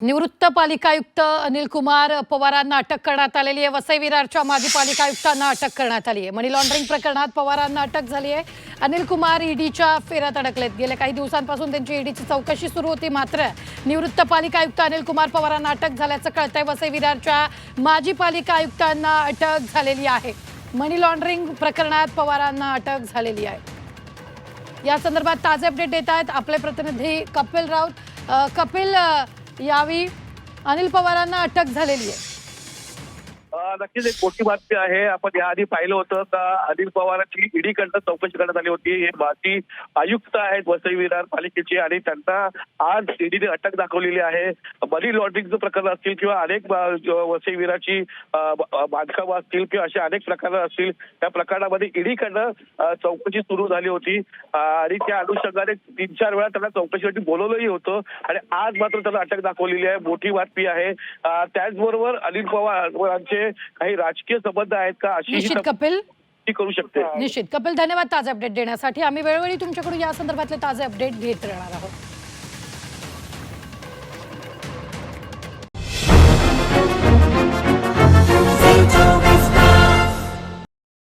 निवृत्त पालिका आयुक्त अनिल कुमार पवारांना अटक करण्यात आलेली आहे. वसई विरारच्या माजी पालिका आयुक्तांना अटक करण्यात आली आहे. मनी लॉन्ड्रिंग प्रकरणात पवारांना अटक झाली आहे. अनिल कुमार ईडीच्या फेऱ्यात अडकलेत. गेल्या काही दिवसांपासून त्यांची ईडीची चौकशी सुरू होती. मात्र निवृत्त पालिका आयुक्त अनिल कुमार पवारांना अटक झाल्याचं कळतंय. वसई विरारच्या माजी पालिका आयुक्तांना अटक झालेली आहे. मनी लॉन्ड्रिंग प्रकरणात पवारांना अटक झालेली आहे. या संदर्भात ताजे अपडेट देत आहेत आपले प्रतिनिधी कपिल राऊत. कपिल यावेळी अनिल पवारांना अटक झालेली आहे. नक्कीच एक मोठी बातमी आहे. आपण याआधी पाहिलं होतं का अनिल पवारांची ईडीकडनं चौकशी करण्यात आली होती. हे माजी आयुक्त आहेत वसई विधान पालिकेचे आणि त्यांना आज ईडीने अटक दाखवलेली आहे. मनी लॉन्ड्रिंगचं प्रकरण असतील किंवा अनेक वसई विराची बांधकामं असतील किंवा असे अनेक प्रकार असतील त्या प्रकरणामध्ये ईडीकडनं चौकशी सुरू झाली होती. आणि त्या अनुषंगाने तीन चार वेळा त्यांना चौकशीसाठी बोलवलंही होतं आणि आज मात्र त्यांना अटक दाखवलेली आहे. मोठी बातमी आहे. त्याचबरोबर अनिल काही राजकीय संबंध आहेत का? अशी निश्चित कपिल? करू शकते. निश्चित. कपिल धन्यवाद ताजे अपडेट देण्यासाठी. आम्ही वेळोवेळी तुमच्याकडून या संदर्भातले ताजे अपडेट घेत राहणार आहोत.